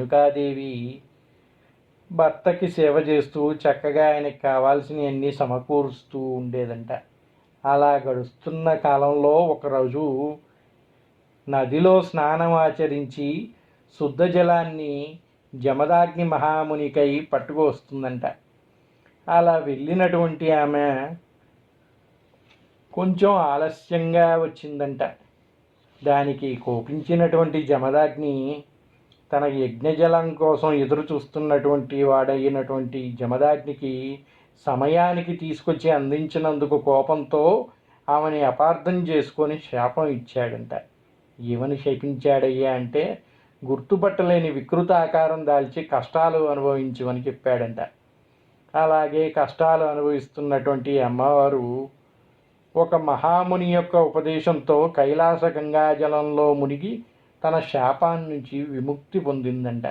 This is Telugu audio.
రేణుకాదేవి భర్తకి సేవ చేస్తూ చక్కగా ఆయనకి కావాల్సినవన్నీ సమకూరుస్తూ ఉండేదంట. అలా గడుస్తున్న కాలంలో ఒకరోజు నదిలో స్నానం ఆచరించి శుద్ధ జలాన్ని జమదాగ్ని మహామునికై పట్టుకొస్తుందంట అలా వెళ్ళినటువంటి ఆమె కొంచెం ఆలస్యంగా వచ్చిందంట. దానికి కోపించినటువంటి జమదాగ్ని తన యజ్ఞజలం కోసం ఎదురు చూస్తున్నటువంటి వాడైనటువంటి జమదాగ్నికి సమయానికి తీసుకొచ్చి అందించినందుకు కోపంతో ఆమెని అపార్థం చేసుకొని శాపం ఇచ్చాడంట. ఏమని శపించాడయ్యా అంటే గుర్తుపట్టలేని వికృత ఆకారం దాల్చి కష్టాలు అనుభవించమని చెప్పాడంట. అలాగే కష్టాలు అనుభవిస్తున్నటువంటి అమ్మవారు ఒక మహాముని యొక్క ఉపదేశంతో కైలాస గంగాజలంలో మునిగి తన శాపాన్నించి విముక్తి పొందిందంట.